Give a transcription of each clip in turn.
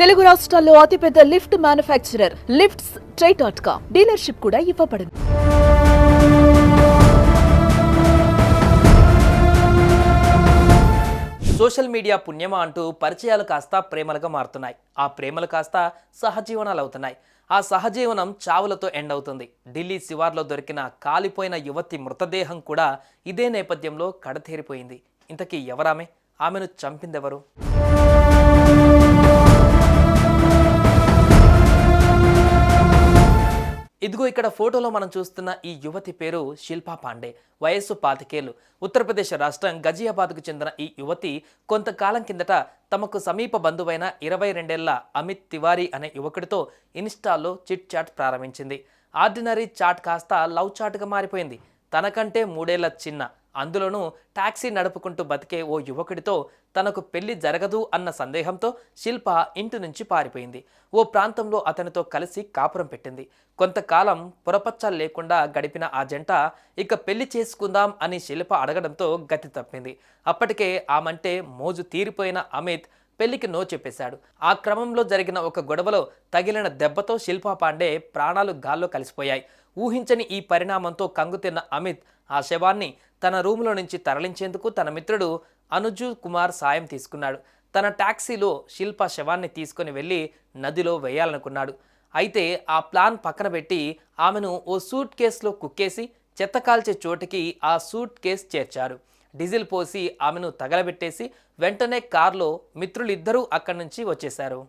తెలుగు రాష్ట్రాల్లో అతిపెద్ద lift manufacturer lifts try dot com dealership కూడా ఇవ్వబడింది. సోషల్ మీడియా పుణ్యమా అంటూ పరిచయాలు కాస్త ప్రేమలుగా మారుతున్నాయి. ఆ ప్రేమలు కాస్త సహజీవనాలు అవుతున్నాయి ఆ సహజీవనం చావులతో ఎండ్ అవుతుంది ఢిల్లీ శివార్లో దొరికిన కాలిపోయిన యువతి మృతదేహం కూడా ఇదే నేపథ్యంలో కడతేరిపోయింది. ఇంతకీ ఎవరామె? ఆమెను చంపిందెవరు? ఇదిగో ఇక్కడ ఫోటోలో మనం చూస్తున్న ఈ యువతి పేరు శిల్పా పాండే. వయస్సు పాతికేళ్ళు ఉత్తరప్రదేశ్ రాష్ట్రం గజియాబాద్కు చెందిన ఈ యువతి కొంతకాలం కిందట తమకు సమీప బంధువైన ఇరవై రెండేళ్ళ అమిత్ తివారీ అనే యువకుడితో ఇన్స్టాలో చిట్ చాట్ ప్రారంభించింది. ఆర్డినరీ చాట్ కాస్త లవ్ చాట్గా మారిపోయింది. తనకంటే మూడేళ్ళ చిన్న. అందులోనూ టాక్సీ నడుపుకుంటూ బతికే ఓ యువకుడితో తనకు పెళ్ళి జరగదు అన్న సందేహంతో శిల్ప ఇంటి నుంచి పారిపోయింది. ఓ ప్రాంతంలో అతనితో కలిసి కాపురం పెట్టింది. కొంతకాలం పురపచ్చలు లేకుండా గడిపిన ఆ జంట ఇక పెళ్ళి చేసుకుందాం అని శిల్ప అడగడంతో గతి తప్పింది. అప్పటికే ఆమంటే మోజు తీరిపోయిన అమిత్ పెళ్ళికి నో చెప్పేశాడు. ఆ క్రమంలో జరిగిన ఒక గొడవలో తగిలిన దెబ్బతో శిల్పా పాండే ప్రాణాలు గాల్లో కలిసిపోయాయి. ఊహించని ఈ పరిణామంతో కంగుతిన్న అమిత్ ఆ శవాన్ని తన రూములో నుంచి తరలించేందుకు తన మిత్రుడు అనుజు కుమార్ సాయం తీసుకున్నాడు. తన టాక్సీలో శిల్ప శవాన్ని తీసుకొని వెళ్ళి నదిలో వేయాలనుకున్నాడు. అయితే ఆ ప్లాన్ పక్కన పెట్టి ఆమెను ఓ సూట్ కేసులో కుక్కేసి చెత్త కాల్చే చోటికి ఆ సూట్ కేస్ చేర్చారు. డీజిల్ పోసి ఆమెను తగలబెట్టేసి వెంటనే కారులో మిత్రులిద్దరూ అక్కడి నుంచి వచ్చేశారు.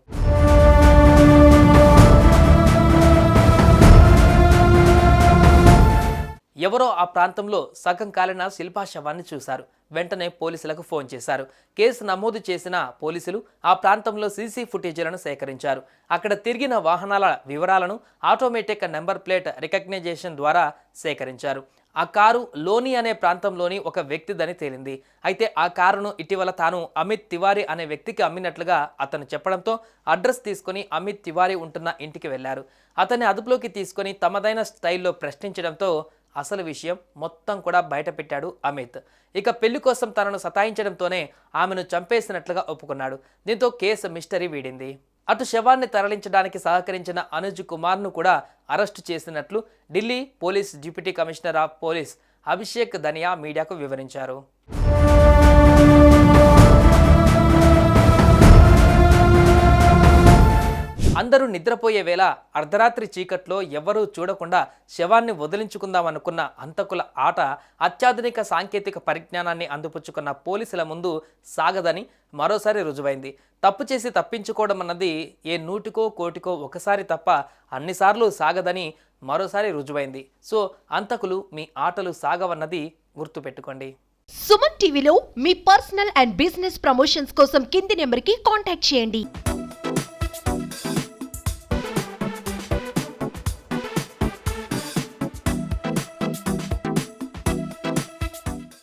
ఎవరో ఆ ప్రాంతంలో సగం కాలిన శిల్పా శవాన్ని చూశారు. వెంటనే పోలీసులకు ఫోన్ చేశారు. కేసు నమోదు చేసిన పోలీసులు ఆ ప్రాంతంలో సీసీ ఫుటేజీలను సేకరించారు. అక్కడ తిరిగిన వాహనాల వివరాలను ఆటోమేటిక్ నెంబర్ ప్లేట్ రికగ్నైజేషన్ ద్వారా సేకరించారు. ఆ కారు లోని అనే ప్రాంతంలోని ఒక వ్యక్తిదని తేలింది. అయితే ఆ కారును ఇటీవల తాను అమిత్ తివారీ అనే వ్యక్తికి అమ్మినట్లుగా అతను చెప్పడంతో అడ్రస్ తీసుకొని అమిత్ తివారీ ఉంటున్న ఇంటికి వెళ్ళారు అతన్ని అదుపులోకి తీసుకొని తమదైన స్టైల్లో ప్రశ్నించడంతో అసలు విషయం మొత్తం కూడా బయటపెట్టాడు అమిత్. ఇక పెళ్ళి కోసం తనను సతాయించడంతోనే ఆమెను చంపేసినట్లుగా ఒప్పుకున్నాడు. దీంతో కేసు మిస్టరీ వీడింది. అటు శవాన్ని తరలించడానికి సహకరించిన అనుజ్ కుమార్ను కూడా అరెస్టు చేసినట్లు Delhi police deputy commissioner of police Abhishek Dhania మీడియాకు వివరించారు. అందరూ నిద్రపోయే వేళ అర్ధరాత్రి చీకట్లో ఎవరూ చూడకుండా శవాన్ని వదిలించుకుందామనుకున్న అంతకుల ఆట అత్యాధునిక సాంకేతిక పరిజ్ఞానాన్ని అందిపుచ్చుకున్న పోలీసుల ముందు సాగదని మరోసారి రుజువైంది. తప్పు చేసి తప్పించుకోవడం అన్నది ఏ నూటికో కోటికో ఒకసారి తప్ప అన్నిసార్లు సాగదని మరోసారి రుజువైంది. సో అంతకులు మీ ఆటలు సాగవన్నది గుర్తుపెట్టుకోండి. సుమన్ టీవీలో మీ పర్సనల్ అండ్ బిజినెస్ ప్రమోషన్స్ కోసం కింది నెంబర్కి కాంటాక్ట్ చేయండి.